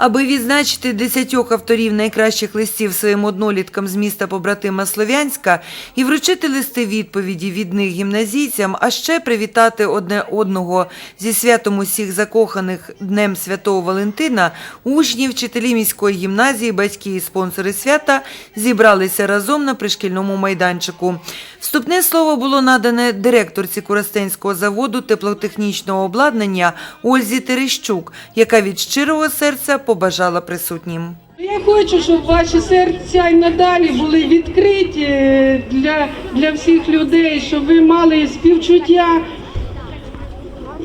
Аби відзначити десятьох авторів найкращих листів своїм одноліткам з міста побратима Слов'янська і вручити листи відповіді від них гімназійцям, а ще привітати одне одного зі святом усіх закоханих Днем Святого Валентина, учні, вчителі міської гімназії, батьки і спонсори свята зібралися разом на пришкільному майданчику. Вступне слово було надане директорці Коростенського заводу теплотехнічного обладнання Ользі Терещук, яка від щирого серця побажала присутнім. Я хочу, щоб ваші серця й надалі були відкриті для, для всіх людей, щоб ви мали співчуття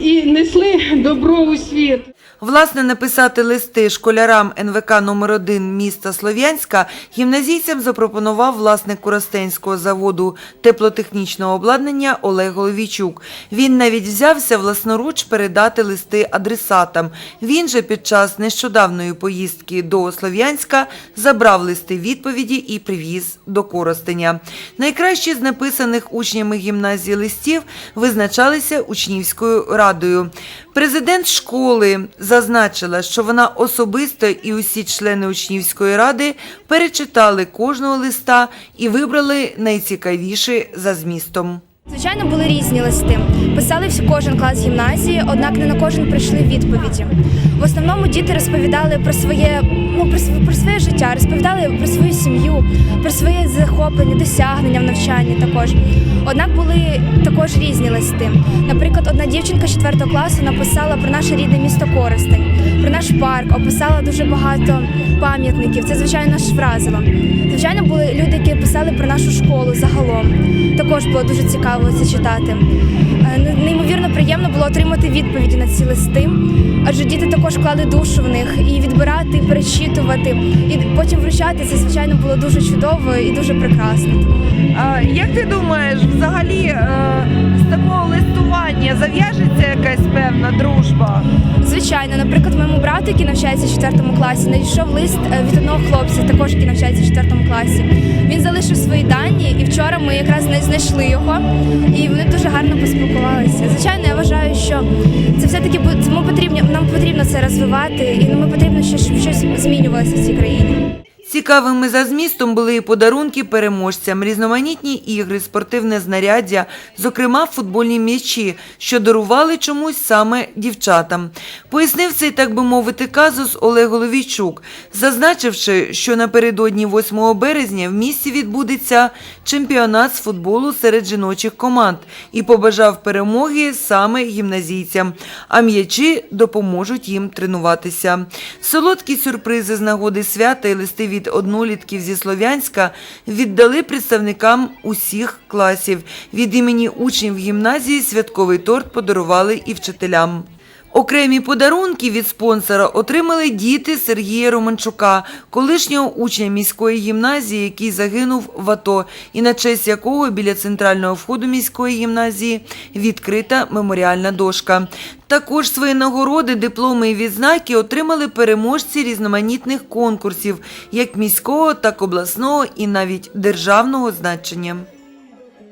і несли добро у світ. Власне, написати листи школярам НВК номер 1 міста Слов'янська гімназійцям запропонував власник Коростенського заводу теплотехнічного обладнання Олег Головійчук. Він навіть взявся власноруч передати листи адресатам. Він же під час нещодавної поїздки до Слов'янська забрав листи відповіді і привіз до Коростеня. Найкращі з написаних учнями гімназії листів визначалися учнівською радою. Президент школи зазначила, що вона особисто і усі члени учнівської ради перечитали кожного листа і вибрали найцікавіші за змістом. Звичайно, були різні листи. Писали всі кожен клас гімназії, однак не на кожен прийшли відповіді. В основному діти розповідали про своє ну про своє, про своє життя, розповідали про свою сім'ю, про своє захоплення, досягнення в навчанні також. Однак були також різні листи. Наприклад, одна дівчинка 4 класу написала про наше рідне місто Коростень, про наш парк, описала дуже багато пам'ятників. Це звичайно нас вразило. Звичайно, були люди, писали про нашу школу загалом. Також було дуже цікаво це читати. Е, Неймовірно приємно було отримати відповіді на ці листи, адже діти також клали душу в них і відбирати, і перечитувати, і потім вручати це, звичайно, було дуже чудово і дуже прекрасно. А, як ти думаєш, взагалі е, з такого дружба? Звичайно, наприклад, моєму брату, який навчається в 4 класі, надійшов лист е, від одного хлопця, також який навчається в 4 класі. Він залишив свої дані, і вчора ми якраз не знайшли його, і вони дуже гарно поспілкувалися. Звичайно, я вважаю, що це все таки ми потрібно, нам потрібно це розвивати, і нам потрібно щоб щось змінювалося в цій країні. Цікавими за змістом були і подарунки переможцям, різноманітні ігри, спортивне знаряддя, зокрема футбольні м'ячі, що дарували чомусь саме дівчатам. Пояснив цей, так би мовити, казус Олег Головійчук, зазначивши, що напередодні 8 березня в місті відбудеться чемпіонат з футболу серед жіночих команд і побажав перемоги саме гімназійцям, а м'ячі допоможуть їм тренуватися. Солодкі сюрпризи з нагоди свята і листи від однолітків зі Слов'янська віддали представникам усіх класів. Від імені учнів гімназії святковий торт подарували і вчителям. Окремі подарунки від спонсора отримали діти Сергія Романчука, колишнього учня міської гімназії, який загинув в АТО, і на честь якого біля центрального входу міської гімназії відкрита меморіальна дошка. Також свої нагороди, дипломи і відзнаки отримали переможці різноманітних конкурсів, як міського, так обласного і навіть державного значення.